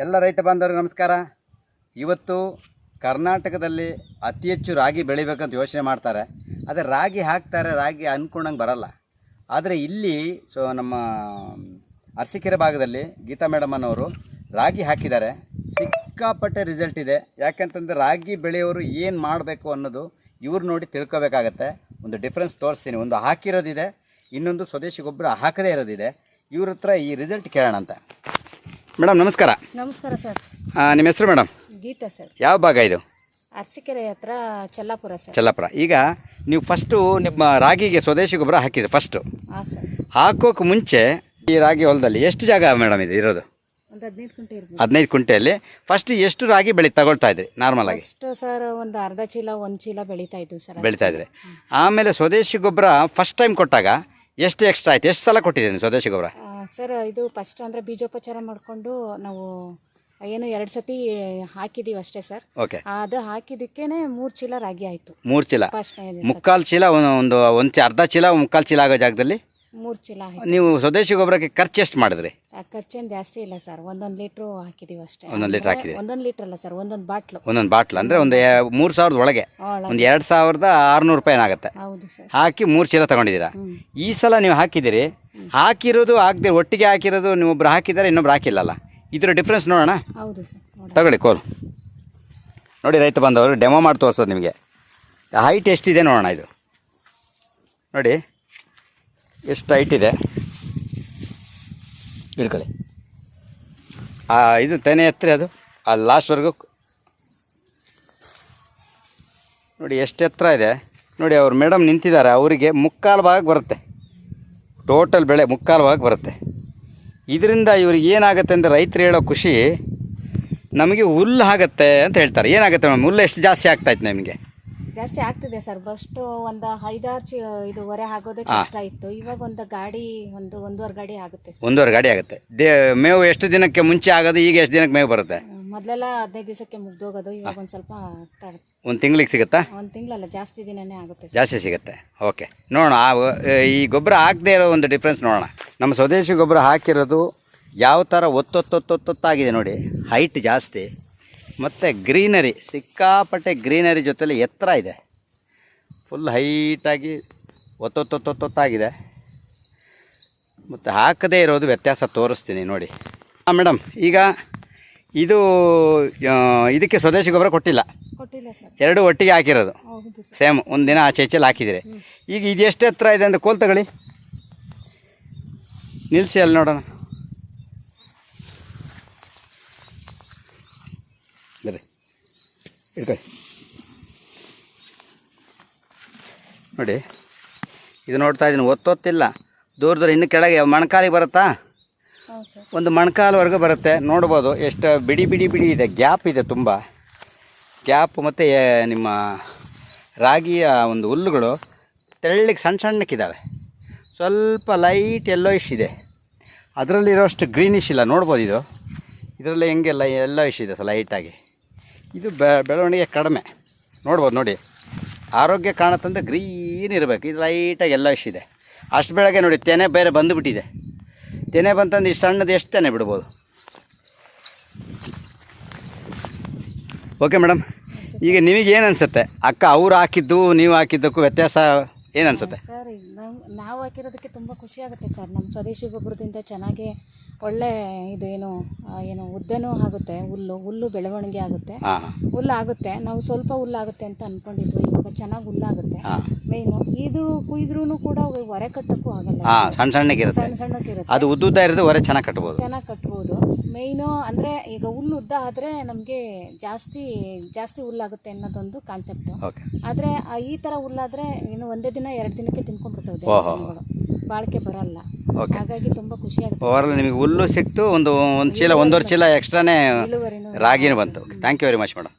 ಎಲ್ಲ ರೈತ ಬಾಂಧವರಿಗೆ ನಮಸ್ಕಾರ. ಇವತ್ತು ಕರ್ನಾಟಕದಲ್ಲಿ ಅತಿ ಹೆಚ್ಚು ರಾಗಿ ಬೆಳಿಬೇಕಂತ ಯೋಚನೆ ಮಾಡ್ತಾರೆ. ಆದರೆ ರಾಗಿ ಹಾಕ್ತಾರೆ, ರಾಗಿ ಅಂದ್ಕೊಂಡಂಗೆ ಬರಲ್ಲ. ಆದರೆ ಇಲ್ಲಿ ಸೊ ನಮ್ಮ ಅರಸಿಕೆರೆ ಭಾಗದಲ್ಲಿ ಗೀತಾ ಮೇಡಮ್ ಅನ್ನೋರು ರಾಗಿ ಹಾಕಿದ್ದಾರೆ. ಸಿಕ್ಕಾಪಟ್ಟೆ ರಿಸಲ್ಟ್ ಇದೆ. ಯಾಕಂತಂದರೆ ರಾಗಿ ಬೆಳೆಯೋರು ಏನು ಮಾಡಬೇಕು ಅನ್ನೋದು ಇವ್ರು ನೋಡಿ ತಿಳ್ಕೊಬೇಕಾಗತ್ತೆ. ಒಂದು ಡಿಫ್ರೆನ್ಸ್ ತೋರಿಸ್ತೀನಿ. ಒಂದು ಹಾಕಿರೋದಿದೆ, ಇನ್ನೊಂದು ಸ್ವದೇಶಿ ಗೊಬ್ಬರ ಹಾಕದೇ ಇರೋದಿದೆ. ಇವ್ರ ಹತ್ರ ಈ ರಿಸಲ್ಟ್ ಕೇಳೋಣ ಅಂತ ಮೇಡಮ್ ನಮಸ್ಕಾರ. ನಮಸ್ಕಾರ ಸರ್. ನಿಮ್ಮ ಹೆಸರು ಮೇಡಮ್? ಗೀತಾ ಸರ್. ಯಾವ ಭಾಗ ಇದು? ಅರಸಿಕೆರೆ ಹತ್ರ ಚಲ್ಲಾಪುರ ಸರ್. ಚೆಲ್ಲಾಪುರ. ಈಗ ನೀವು ಫಸ್ಟು ನಿಮ್ಮ ರಾಗಿಗೆ ಸ್ವದೇಶಿ ಗೊಬ್ಬರ ಹಾಕಿದ್ರಿ ಫಸ್ಟು ಹಾಂ ಸರ್. ಹಾಕೋಕೆ ಮುಂಚೆ ಈ ರಾಗಿ ಹೊಲದಲ್ಲಿ ಎಷ್ಟು ಜಾಗ ಮೇಡಮ್ ಇದು ಇರೋದು? ಒಂದು ಹದಿನೈದು ಗಂಟೆ ಇರ್ಬೋದು. ಹದಿನೈದು ಕುಂಟೆಯಲ್ಲಿ ಫಸ್ಟ್ ಎಷ್ಟು ರಾಗಿ ಬೆಳಿ ತಗೊಳ್ತಾ ಇದ್ರಿ ನಾರ್ಮಲ್ ಆಗಿ? ಸರ್ ಒಂದು ಅರ್ಧ ಚೀಲ ಒಂದು ಚೀಲ ಬೆಳೀತಾ ಇದ್ವಿ ಸರ್ ಬೆಳಿತಾ ಇದ್ರಿ. ಆಮೇಲೆ ಸ್ವದೇಶಿ ಗೊಬ್ಬರ ಫಸ್ಟ್ ಟೈಮ್ ಕೊಟ್ಟಾಗ ಎಷ್ಟು ಎಕ್ಸ್ಟ್ರಾ ಆಯ್ತು? ಎಷ್ಟು ಸಲ ಕೊಟ್ಟಿದ್ದೀನಿ ಸ್ವದೇಶಿ ಗೊಬ್ಬರ? ಸರ್ ಇದು ಫಸ್ಟ್ ಅಂದರೆ ಬೀಜೋಪಚಾರ ಮಾಡಿಕೊಂಡು ನಾವು ಏನು ಎರಡು ಸತಿ ಹಾಕಿದೀವಿ ಅಷ್ಟೇ ಸರ್ ಓಕೆ ಅದು ಹಾಕಿದ್ದಕ್ಕೇನೆ ಮೂರು ಚೀಲ ರಾಗಿ ಆಯಿತು. ಮೂರು ಚೀಲ. ಫಸ್ಟ್ ಮುಕ್ಕಾಲು ಚೀಲ ಒಂದು- ಒಂದು ಒಂದು ಚಿ- ಅರ್ಧ ಚೀಲ ಮುಕ್ಕಾಲು ಚೀಲ ಆಗೋ ಜಾಗದಲ್ಲಿ? ಮೂರು ಚೀಲ ನೀವು ಸ್ವದೇಶಿ ಗೊಬ್ಬರಕ್ಕೆ ಖರ್ಚು ಎಷ್ಟು ಮಾಡಿದ್ರಿ? ಖರ್ಚೇನು ಜಾಸ್ತಿ ಇಲ್ಲ ಸರ್. ಒಂದೊಂದು ಲೀಟ್ರು ಹಾಕಿದೀವಿ ಅಷ್ಟೇ. ಒಂದೊಂದು ಲೀಟ್ರ್ ಹಾಕಿದೆ ಒಂದೊಂದು ಲೀಟ್ರ್ ಅಲ್ಲ ಸರ್ ಒಂದೊಂದು ಬಾಟ್ಲು. ಒಂದೊಂದು ಬಾಟ್ಲ್. ಅಂದರೆ ಒಂದು ಮೂರು ಸಾವಿರದ ಒಳಗೆ. ಒಳಗೆ. ಒಂದು ಎರಡು ಸಾವಿರದ ಆರುನೂರು ರೂಪಾಯಿ ಏನಾಗುತ್ತೆ? ಹೌದು ಸರ್. ಹಾಕಿ ಮೂರು ಚೀಲ ತಗೊಂಡಿದ್ದೀರಾ? ಈ ಸಲ ನೀವು ಹಾಕಿದ್ದೀರಿ. ಹಾಕಿರೋದು ಹಾಕಿದ್ರೆ ಒಟ್ಟಿಗೆ ಹಾಕಿರೋದು ನೀವೊಬ್ರು ಹಾಕಿದ್ದಾರೆ ಇನ್ನೊಬ್ರು ಹಾಕಿಲ್ಲಲ್ಲ. ಇದರ ಡಿಫ್ರೆನ್ಸ್ ನೋಡೋಣ? ಹೌದು ಸರ್. ನೋಡಿ ತಗೊಳ್ಳಿ ಕೋಲ್ ನೋಡಿ ರೈತ ಬಂದವರು ಡೆಮೋ ಮಾಡಿ ತೋರಿಸೋದು ನಿಮಗೆ. ಹೈಟ್ ಎಷ್ಟಿದೆ ನೋಡೋಣ ಇದು. ನೋಡಿ. ಎಷ್ಟು ಹೈಟ್ ಇದೆ? ಹಿಡ್ಕೊಳ್ಳಿ ಆ ಇದು ತೆನೆ ಎತ್ತರಿ ಅದು. ಆ ಲಾಸ್ಟ್ವರೆಗೂ ನೋಡಿ ಎಷ್ಟು ಎತ್ತರ ಇದೆ. ನೋಡಿ ಅವ್ರು ಮೇಡಮ್ ನಿಂತಿದ್ದಾರೆ. ಅವರಿಗೆ ಮುಕ್ಕಾಲು ಭಾಗ ಬರುತ್ತೆ. ಟೋಟಲ್ ಬೆಳೆ ಮುಕ್ಕಾಲು ಭಾಗ ಬರುತ್ತೆ. ಇದರಿಂದ ಇವ್ರಿಗೆ ಏನಾಗುತ್ತೆ ಅಂದರೆ ರೈತರು ಹೇಳೋ ಖುಷಿ ನಮಗೆ ಹುಲ್ಲು ಆಗುತ್ತೆ ಅಂತ ಹೇಳ್ತಾರೆ. ಏನಾಗುತ್ತೆ ಮೇಡಮ್? ಹುಲ್ಲು ಎಷ್ಟು ಜಾಸ್ತಿ ಆಗ್ತಾಯಿತ್ತು ನಿಮಗೆ? ಜಾಸ್ತಿ ಆಗ್ತಿದೆ ಸರ್. ಫಸ್ಟ್ ಒಂದು ಐದಾರು ಚಿ ಇದು ಹೊರೆ ಆಗೋದಕ್ಕೆ ಕಷ್ಟ ಇತ್ತು. ಇವಾಗ ಒಂದು ಗಾಡಿ ಒಂದು ಒಂದೂವರೆ ಗಾಡಿ ಆಗುತ್ತೆ ಸರ್. ಒಂದೂವರೆ ಗಾಡಿ ಆಗುತ್ತೆ. ದೇ ಮೇವು ಎಷ್ಟು ದಿನಕ್ಕೆ ಮುಂಚೆ ಆಗೋದು ಈಗ ಎಷ್ಟು ದಿನಕ್ಕೆ ಮೇವು ಬರುತ್ತೆ? ಮೊದಲೆಲ್ಲ ಹದಿನೈದು ದಿವಸಕ್ಕೆ ಮುಗ್ದೋಗೋದು ಇವಾಗ ಒಂದು ಸ್ವಲ್ಪ ಒಂದು ತಿಂಗ್ಳಿಗೆ ಸಿಗುತ್ತಾ? ಒಂದು ತಿಂಗಳಲ್ಲ ಜಾಸ್ತಿ ದಿನನೇ ಆಗುತ್ತೆ ಸರ್. ಜಾಸ್ತಿ ಸಿಗುತ್ತೆ. ಓಕೆ. ನೋಡೋಣ ಆ ವ- ಈ ಗೊಬ್ಬರ ಹಾಕದೇ ಇರೋ ಒಂದು ಡಿಫ್ರೆನ್ಸ್ ನೋಡೋಣ. ನಮ್ಮ ಸ್ವದೇಶಿ ಗೊಬ್ಬರ ಹಾಕಿರೋದು ಯಾವ ಥರ ಒತ್ತೊತ್ತೊತ್ತೊತ್ತಾಗಿದೆ ನೋಡಿ. ಹೈಟ್ ಜಾಸ್ತಿ. ಮತ್ತು ಗ್ರೀನರಿ ಸಿಕ್ಕಾಪಟ್ಟೆ ಗ್ರೀನರಿ ಜೊತೆಲಿ ಎತ್ತರ ಇದೆ. ಫುಲ್ ಹೈಟಾಗಿ ಒತ್ತೊತ್ತೊತ್ತೊತ್ತಾಗಿದೆ. ಮತ್ತು ಹಾಕದೇ ಇರೋದು ವ್ಯತ್ಯಾಸ ತೋರಿಸ್ತೀನಿ ನೋಡಿ. ಹಾಂ ಮೇಡಮ್ ಈಗ ಇದು ಇದಕ್ಕೆ ಸ್ವದೇಶಿ ಗೊಬ್ಬರ ಕೊಟ್ಟಿಲ್ಲ. ಎರಡು ಒಟ್ಟಿಗೆ ಹಾಕಿರೋದು. ಸೇಮ್ ಒಂದು ದಿನ ಆಚೆ ಈಚೆಲಿ ಹಾಕಿದ್ದೀರಿ ಈಗ ಇದು ಎಷ್ಟು ಎತ್ತರ ಇದೆ ಅಂತ ಕೋಲ್ ತಗೊಳ್ಳಿ. ನಿಲ್ಲಿಸಿ ಅಲ್ಲಿ ನೋಡೋಣ. ಬರ್ರಿ. ನೋಡಿ ಇದು ನೋಡ್ತಾ ಇದ್ದೀನಿ ಒತ್ತೊತ್ತಿಲ್ಲ. ದೂರ ದೂರ ಇನ್ನು ಕೆಳಗೆ ಮೊಣಕಾಲಿಗೆ ಬರುತ್ತಾ? ಒಂದು ಮೊಣಕಾಲ್ವರೆಗೂ ಬರುತ್ತೆ. ನೋಡ್ಬೋದು ಎಷ್ಟು ಬಿಡಿ ಬಿಡಿ ಬಿಡಿ ಇದೆ ಗ್ಯಾಪ್ ಇದೆ ತುಂಬ. ಗ್ಯಾಪ್ ಮತ್ತು ನಿಮ್ಮ ರಾಗಿಯ ಒಂದು ಹುಲ್ಲುಗಳು ತೆಳ್ಳಗೆ ಸಣ್ಣ ಸಣ್ಣಕ್ಕಿದ್ದಾವೆ ಸ್ವಲ್ಪ ಲೈಟ್ ಎಲ್ಲೋಯಿಶ್ ಇದೆ. ಅದರಲ್ಲಿರೋಷ್ಟು ಗ್ರೀನಿಶ್ ಇಲ್ಲ ನೋಡ್ಬೋದು ಇದು. ಇದರಲ್ಲಿ ಹೆಂಗೆಲ್ಲ ಎಲ್ಲೋಯಿಶ್ ಇದೆ ಸ್ವಲ್ಪ ಲೈಟಾಗಿ ಇದು ಬೆಳವಣಿಗೆ ಕಡಿಮೆ. ನೋಡ್ಬೋದು ನೋಡಿ. ಆರೋಗ್ಯ ಕಾಣತ್ತಂದ್ರೆ ಗ್ರೀನ್ ಇರಬೇಕು. ಇದು ಲೈಟಾಗಿ ಎಲ್ಲ ಇದೆ ಅಷ್ಟು ಬೆಳಗ್ಗೆ ನೋಡಿ, ತೆನೆ ಬೇರೆ ಬಂದುಬಿಟ್ಟಿದೆ. ತೆನೆ ಬಂತಂದು ಇಷ್ಟು ಸಣ್ಣದು ಎಷ್ಟು ತೆನೆ ಬಿಡ್ಬೋದು? ಓಕೆ ಮೇಡಮ್ ಈಗ ನಿಮಗೆ ಏನು ಅನಿಸುತ್ತೆ? ಅಕ್ಕ ಅವ್ರು ಹಾಕಿದ್ದು, ನೀವು ಹಾಕಿದ್ದಕ್ಕೂ ವ್ಯತ್ಯಾಸ ಏನು ಅನಿಸುತ್ತೆ? ಈಗ ನಾವು ಹಾಕಿರೋದಕ್ಕೆ ತುಂಬ ಖುಷಿ ಆಗುತ್ತೆ ಸರ್. ನಮ್ಮ ಸ್ವದೇಶಿ ಗೊಬ್ಬರದಿಂದ ಚೆನ್ನಾಗಿ ಒಳ್ಳೆ ಇದು ಏನು ಆ, ಏನು ಉದ್ದನೂ ಆಗುತ್ತೆ ಹುಲ್ಲು ಹುಲ್ಲು ಬೆಳವಣಿಗೆ ಆಗುತ್ತೆ. ಹಾಂ. ಹುಲ್ಲು ಆಗುತ್ತೆ ನಾವು ಸ್ವಲ್ಪ ಹುಲ್ಲು ಆಗುತ್ತೆ ಅಂತ ಅನ್ಕೊಂಡಿದ್ವಿ. ಇವಾಗ ಚೆನ್ನಾಗಿ ಹುಲ್ಲಾಗುತ್ತೆ. ಹಾಂ. ಮೇಯ್ನು ಇದು ಕುಯ್ದ್ರೂ ಕೂಡ ಹೊರೆ ಕಟ್ಟಕ್ಕೂ ಆಗಲ್ಲ ಹಾಂ ಸಣ್ಣ ಸಣ್ಣಗಿರುತ್ತೆ ಸಣ್ಣ ಸಣ್ಣಕ್ಕಿರುತ್ತೆ ಅದು ಉದ್ದುದ್ದ ಇರೋದು ಹೊರೆ ಚೆನ್ನಾಗಿ ಕಟ್ಬೋದು. ಚೆನ್ನಾಗಿ ಕಟ್ಬೋದು. ಮೇಯ್ನು ಅಂದರೆ ಈಗ ಹುಲ್ಲು ಉದ್ದ ಆದರೆ ನಮಗೆ ಜಾಸ್ತಿ ಜಾಸ್ತಿ ಹುಲ್ಲಾಗುತ್ತೆ ಅನ್ನೋದೊಂದು ಕಾನ್ಸೆಪ್ಟು ಓಕೆ ಆದರೆ ಈ ಥರ ಹುಲ್ಲಾದರೆ ಇನ್ನು ಒಂದೇ ದಿನ ಎರಡು ದಿನಕ್ಕೆ ತಿನ್ಕೊಂಡ್ಬಿಡ್ತವೆ ಓಹೋ. ಬಾಳಿಕೆ ಬರಲ್ಲ. ಓಕೆ ಹಾಗಾಗಿ ತುಂಬ ಖುಷಿ ಆಗುತ್ತೆ ಓವರಾಲ್ ನಿಮಗೆ ಹುಲ್ಲು ಸಿಕ್ತು ಒಂದು ಒಂದು ಚೀಲ ಒಂದೂವರೆ ಚೀಲ ಎಕ್ಸ್ಟ್ರಾನೇ ಇಳುವರಿನೂ ರಾಗಿನೂ ಬಂತು. Thank you very much madam